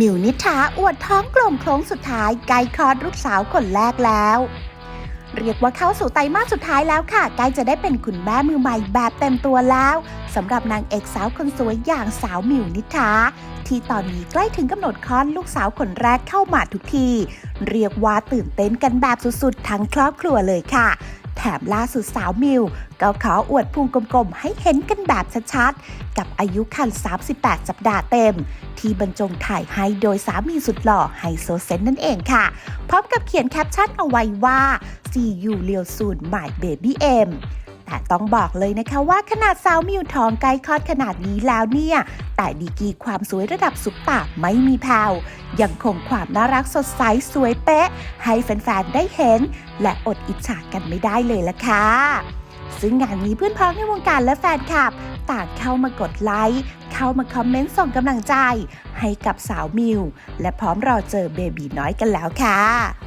มิวนิษฐาอวดท้องกลมโครงสุดท้ายใกล้คลอดลูกสาวคนแรกแล้ว เรียกว่าเข้าสู่ไตรมาสสุดท้ายแล้วค่ะใกล้จะได้เป็นคุณแม่มือใหม่แบบเต็มตัวแล้วสำหรับนางเอกสาวคนสวยอย่างสาวมิวนิษฐาที่ตอนนี้ใกล้ถึงกำหนดคลอดลูกสาวคนแรกเข้ามาทุกที เรียกว่าตื่นเต้นกันแบบสุดๆ ทั้งครอบครัวเลยค่ะ ถมล่าสุดสาวมิวก็ขออวดพุงกลมๆ ให้เห็นกันแบบชัดๆ กับอายุคัน 38 สัปดาห์เต็ม ที่บรรจงถ่ายให้โดยสามีสุดหล่อไฮโซเซนนั่นเองค่ะ พร้อมกับเขียนแคปชั่นเอาไว้ว่า See you real soon my baby M แต่ต้องบอกเลยนะคะว่าขนาดสาวมิวทองใกล้คลอดขนาดนี้แล้วเนี่ย แต่ดีกีความสวยระดับสุปตาไม่มีแผ่วยังคงความน่ารักสดใสสวยเป๊ะ ให้แฟนๆได้เห็น และอดอิจฉากันไม่ได้เลยละค่ะซึ่งงานนี้เพื่อนพ้องในวงการและแฟนคลับ ต่างเข้ามากดไลค์ เข้ามาคอมเมนต์ส่งกำลังใจ ให้กับสาวมิว และพร้อมรอเจอเบบีน้อยกันแล้วค่ะ